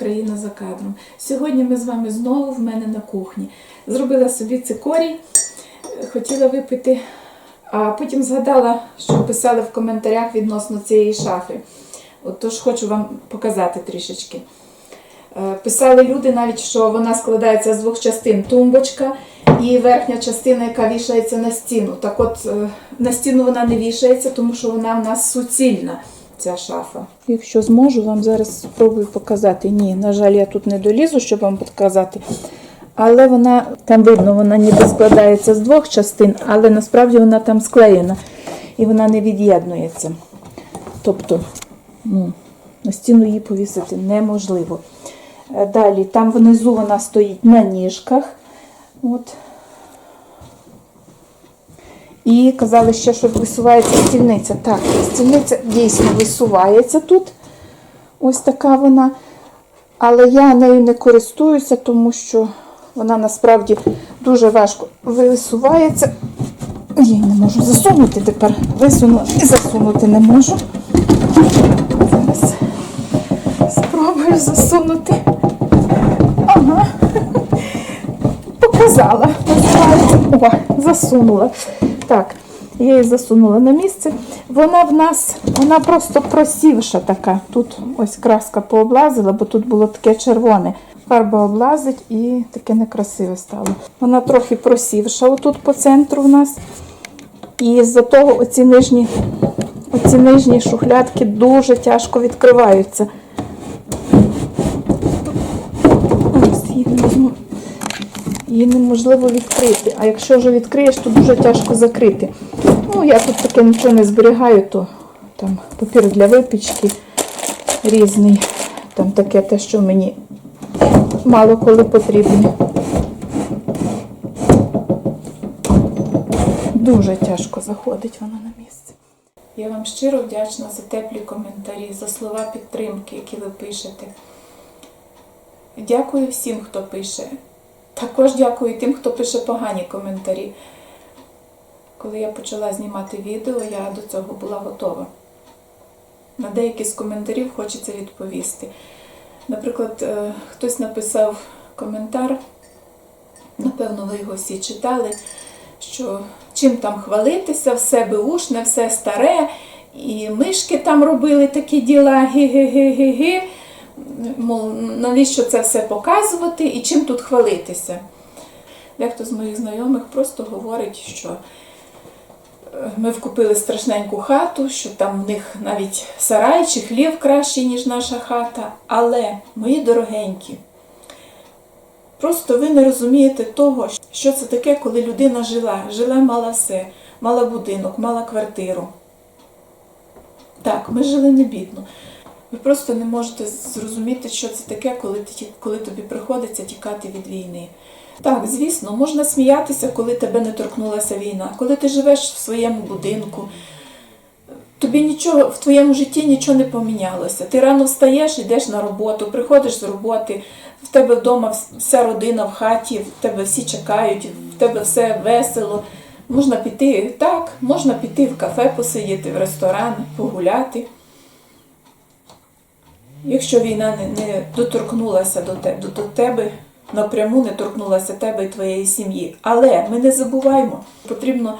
країна за кадром. Сьогодні ми з вами знову в мене на кухні. Зробила собі цикорій, е, хотіла випити, а потім згадала, що писали в коментарях відносно цієї шафи. От Тож хочу вам показати трішечки. Е, Писали люди навіть, що вона складається з двох частин: тумбочка і верхня частина, яка вішається на стіну. Так от е, на стіну вона не вішається, тому що вона в нас суцільна, ця шафа. Якщо зможу, вам зараз спробую показати. Ні, на жаль, я тут не долізу, щоб вам показати. Але вона там видно, вона ніби складається з двох частин, але насправді вона там склеєна і вона не від'єднується. Тобто, ну, на стіну її повісити неможливо. Е, Далі, там внизу вона стоїть на ніжках. От. І казали ще, що висувається стільниця. Так, стільниця дійсно висувається тут. Ось така вона. Але я нею не користуюся, тому що вона насправді дуже важко висувається. Я її не можу засунути тепер. Висуну і засунути не можу. Зараз спробую засунути. Ага. Показала. О, засунула. Так, я її засунула на місце. Вона в нас, вона просто просівша така. Тут ось краска пооблазила, бо тут було таке червоне. Фарба облазить і таке некрасиве стало. Вона трохи просівша отут по центру в нас. І з-за того оці нижні, оці нижні шухлядки дуже тяжко відкриваються. Ось її не візьму. Її неможливо відкрити. А якщо вже відкриєш, то дуже тяжко закрити. Ну, я тут таке нічого не зберігаю, то там папір для випічки різний. Там таке те, що мені мало коли потрібно. Дуже тяжко заходить вона на місце. Я вам щиро вдячна за теплі коментарі, за слова підтримки, які ви пишете. Дякую всім, хто пише. Також дякую тим, хто пише погані коментарі. Коли я почала знімати відео, я до цього була готова. На деякі з коментарів хочеться відповісти. Наприклад, е, хтось написав коментар, напевно, ви його всі читали, що чим там хвалитися, все беушне, все старе, і мишки там робили такі діла, гі-гі-гі-гі-гі. Мов, навіщо це все показувати і чим тут хвалитися? Дехто з моїх знайомих просто говорить, що е, ми вкупили страшненьку хату, що там в них навіть сарай чи хлів кращий, ніж наша хата. Але, мої дорогенькі, просто ви не розумієте того, що це таке, коли людина жила. Жила, мала все, мала будинок, мала квартиру. Так, ми жили не бідно. Ви просто не можете зрозуміти, що це таке, коли, ти, коли тобі приходиться тікати від війни. Так, звісно, можна сміятися, коли тебе не торкнулася війна, коли ти живеш в своєму будинку. Тобі нічого в твоєму житті нічого не помінялося. Ти рано встаєш, йдеш на роботу, приходиш з роботи, в тебе вдома вся родина в хаті, в тебе всі чекають, в тебе все весело. Можна піти так, можна піти в кафе посидіти, в ресторан, погуляти. Якщо війна не, не доторкнулася до, те, до, до тебе, напряму не торкнулася тебе і твоєї сім'ї. Але ми не забуваємо, потрібно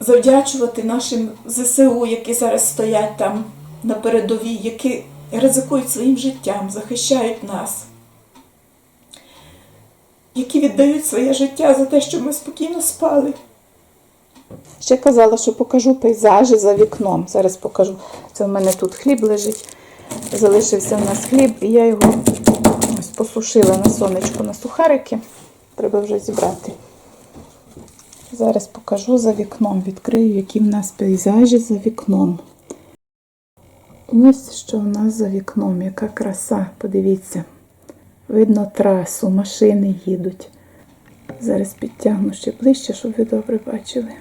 завдячувати нашим ЗСУ, які зараз стоять там на передовій, які ризикують своїм життям, захищають нас, які віддають своє життя за те, щоб ми спокійно спали. Ще казала, що покажу пейзажі за вікном. Зараз покажу. Це в мене тут хліб лежить. Залишився в нас хліб, і я його ось посушила на сонечку на сухарики. Треба вже зібрати. Зараз покажу за вікном. Відкрию, які в нас пейзажі за вікном. Ось що в нас за вікном, яка краса, подивіться. Видно трасу, машини їдуть. Зараз підтягну ще ближче, щоб ви добре бачили.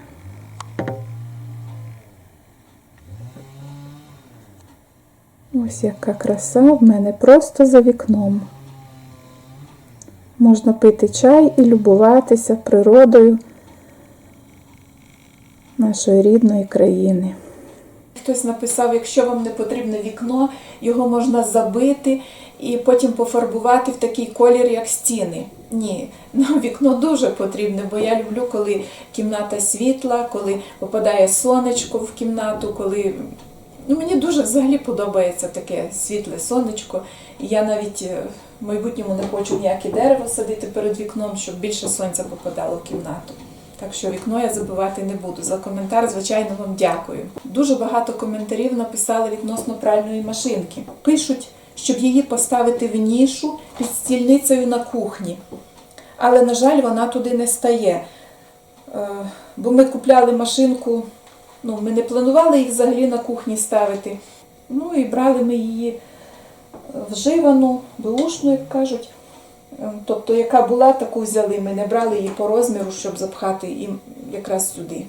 Ось яка краса в мене просто за вікном. Можна пити чай і любуватися природою нашої рідної країни. Хтось написав, якщо вам не потрібне вікно, його можна забити і потім пофарбувати в такий колір, як стіни. Ні, нам вікно дуже потрібне, бо я люблю, коли кімната світла, коли попадає сонечко в кімнату, коли. Ну, мені дуже взагалі подобається таке світле сонечко. І я навіть е, в майбутньому не хочу ніяке дерево садити перед вікном, щоб більше сонця попадало в кімнату. Так що вікно я забивати не буду. За коментар, звичайно, вам дякую. Дуже багато коментарів написали відносно пральної машинки. Пишуть, щоб її поставити в нішу під стільницею на кухні. Але, на жаль, вона туди не стає. Е, Бо ми купляли машинку, ну, ми не планували їх взагалі на кухні ставити. Ну і брали ми її е, вживану, беушну, як кажуть. Е, Тобто, яка була, таку взяли. Ми не брали її по розміру, щоб запхати їм якраз сюди.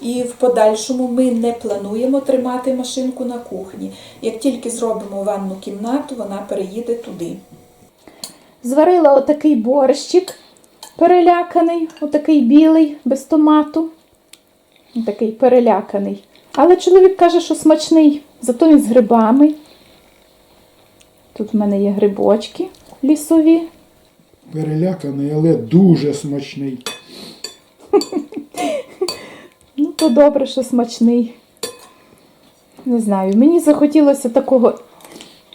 І в подальшому ми не плануємо тримати машинку на кухні. Як тільки зробимо ванну кімнату, вона переїде туди. Зварила отакий борщик переляканий, отакий білий, без томату. Такий переляканий. Але чоловік каже, що смачний, зато він з грибами. Тут в мене є грибочки лісові. Переляканий, але дуже смачний. Ну, то добре, що смачний. Не знаю, мені захотілося такого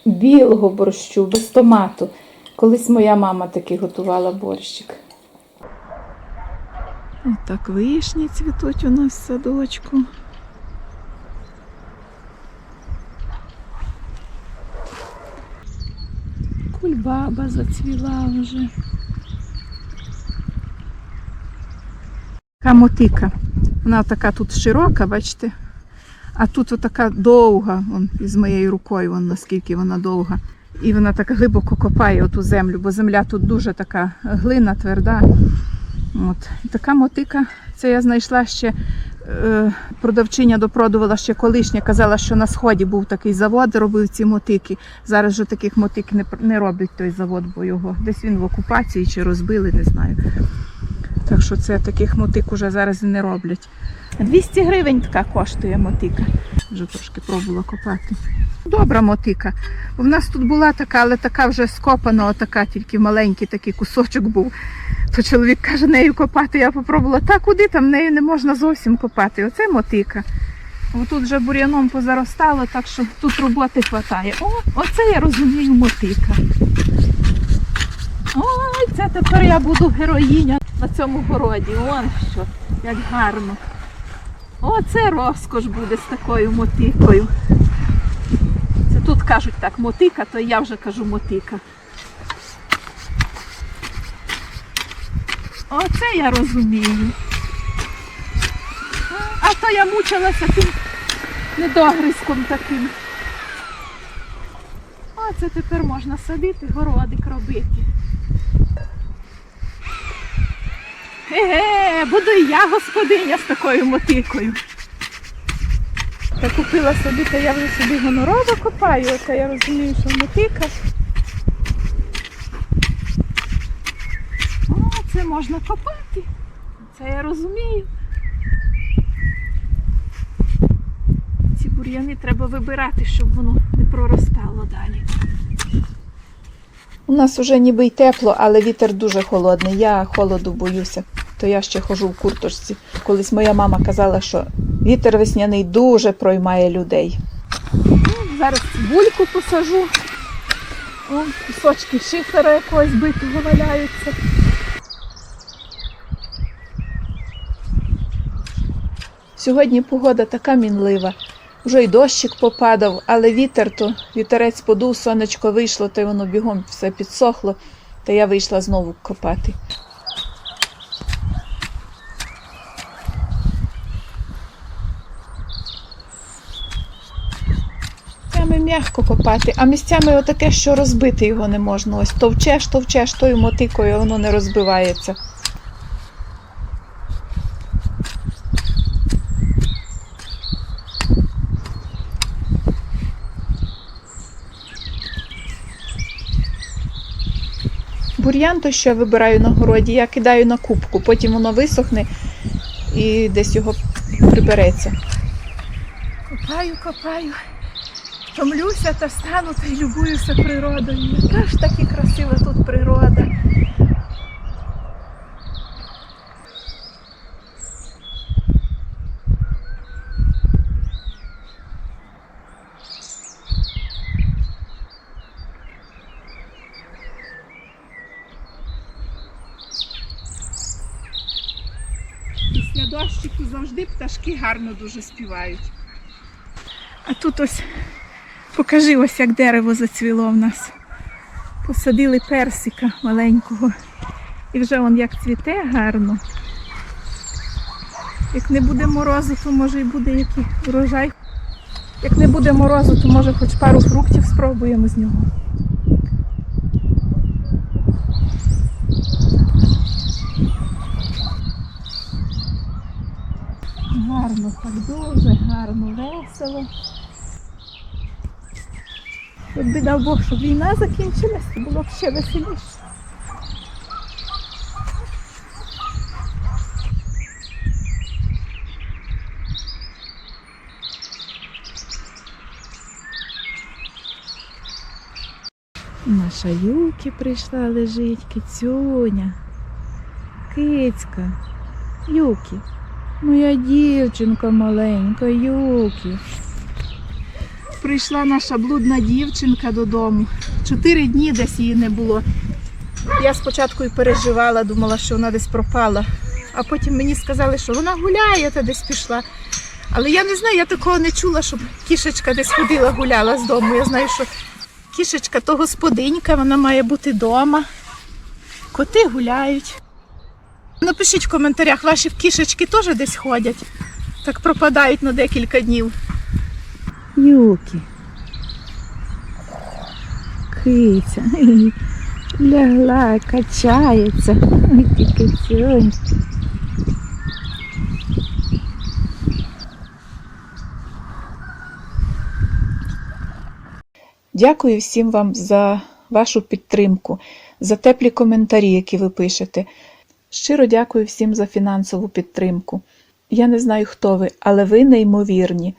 білого борщу, без томату. Колись моя мама такий готувала борщик. Так вишні цвітуть у нас в садочку. Кульбаба зацвіла вже. Така мотика. Вона така тут широка, бачите? А тут отака довга, вон, із моєю рукою, вон, наскільки вона довга. І вона так глибоко копає оту землю, бо земля тут дуже така глина, тверда. От. І така мотика, це я знайшла ще. Е, продавчиня допродувала ще колишня, казала, що на сході був такий завод, робив ці мотики. Зараз же таких мотик не, не роблять той завод, бо його десь він в окупації чи розбили, не знаю. Так що це таких мотик уже зараз не роблять. 200 гривень така коштує мотика. Вже трошки пробувала копати. Добра мотика. У нас тут була така, але така вже скопана, отака, тільки маленький такий кусочок був. То чоловік каже, нею копати. Я попробувала, та куди там нею не можна зовсім копати. Оце мотика. Отут вже бур'яном позаростало, так що тут роботи хватає. О, оце я розумію мотика. Ой, це тепер я буду героїня на цьому городі. Вон що, як гарно. Оце розкош буде з такою мотикою. Це тут кажуть так, мотика, то я вже кажу мотика. Оце я розумію. А то я мучилася тим недогризком таким. Оце тепер можна садити, городик робити. Еге, буду і я господиня з такою мотикою. Я купила собі, то я вже собі гонороба копаю, оце я розумію, що мотика. О, це можна копати. Це я розумію. Ці бур'яни треба вибирати, щоб воно не проростало далі. У нас уже ніби й тепло, але вітер дуже холодний. Я холоду боюся. То я ще хожу в курточці. Колись моя мама казала, що вітер весняний дуже проймає людей. Зараз цибульку посажу. О, кусочки шифера якогось битого валяються. Сьогодні погода така мінлива. Вже й дощик попадав, але вітер то вітерець подув, сонечко вийшло, то й воно бігом все підсохло, та я вийшла знову копати. Місцями м'яко копати, а місцями отаке, що розбити його не можна. Ось товчеш, товчеш тою мотикою, воно не розбивається. Бур'ян то що я вибираю на городі, я кидаю на кубку, потім воно висохне і десь його прибереться. Копаю, копаю. Втомлюся та встану та й любуюся природою. Яка ж таки красива тут природа. Після дощику завжди пташки гарно дуже співають. А тут ось покажи ось як дерево зацвіло в нас. Посадили персика маленького. І вже он як цвіте гарно. Як не буде морозу, то може і буде який урожай. Як не буде морозу, то може хоч пару фруктів спробуємо з нього. Гарно, так дуже гарно, весело. Якби дав Бог, щоб війна закінчилась, то було б ще веселіше. Наша Юкі прийшла лежить, кицюня. Кицька. Юкі. Моя дівчинка маленька, Юкі. Прийшла наша блудна дівчинка додому. Чотири дні десь її не було. Я спочатку і переживала, думала, що вона десь пропала. А потім мені сказали, що вона гуляє та десь пішла. Але я не знаю, я такого не чула, щоб кішечка десь ходила, гуляла з дому. Я знаю, що кішечка то господинька, вона має бути вдома. Коти гуляють. Напишіть в коментарях, ваші кішечки теж десь ходять. Так пропадають на декілька днів. Юкі. Киця. Лягла, качається. Ой, ти кицюнь. Дякую всім вам за вашу підтримку, за теплі коментарі, які ви пишете. Щиро дякую всім за фінансову підтримку. Я не знаю, хто ви, але ви неймовірні.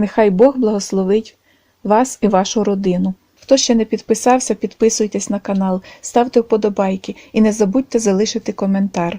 Нехай Бог благословить вас і вашу родину. Хто ще не підписався, підписуйтесь на канал, ставте вподобайки і не забудьте залишити коментар.